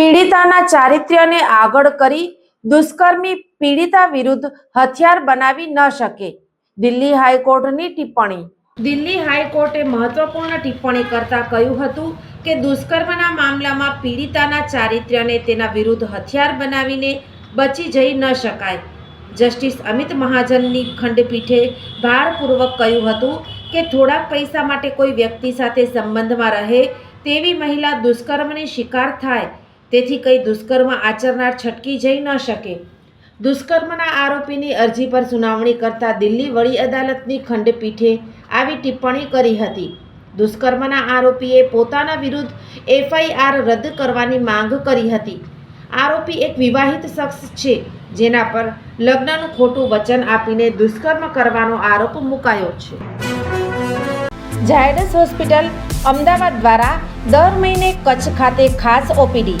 પીડિતાના ચારિત્ર્યને આગળ કરી દુષ્કર્મી પીડિતા વિરુદ્ધ હથિયાર બનાવી ન શકે. દિલ્હી હાઈકોર્ટની ટિપ્પણી. દિલ્હી હાઈકોર્ટે મહત્વપૂર્ણ ટિપ્પણી કરતા કહ્યું હતું કે દુષ્કર્મના મામલામાં પીડિતાના ચારિત્ર્યને તેના વિરુદ્ધ હથિયાર બનાવીને બચી જઈ ન શકાય. જસ્ટિસ અમિત મહાજનની ખંડપીઠે ભારપૂર્વક કહ્યું હતું કે થોડાક પૈસા માટે કોઈ વ્યક્તિ સાથે સંબંધમાં રહે તેવી મહિલા દુષ્કર્મની શિકાર થાય તેથી કંઈ દુષ્કર્મ આચરનાર છટકી જઈ ન શકે. દુષ્કર્મના આરોપીની અરજી પર સુનાવણી કરતા દિલ્હી વડી અદાલતની ખંડપીઠે આવી ટિપ્પણી કરી હતી. દુષ્કર્મના આરોપીએ પોતાના વિરુદ્ધ એફઆઈઆર રદ કરવાની માંગ કરી હતી. આરોપી એક વિવાહિત શખ્સ છે, જેના પર લગ્નનું ખોટું વચન આપીને દુષ્કર્મ કરવાનો આરોપ મુકાયો છે. ઝાયડસ હોસ્પિટલ અમદાવાદ દ્વારા દર મહિને કચ્છ ખાતે ખાસ OPD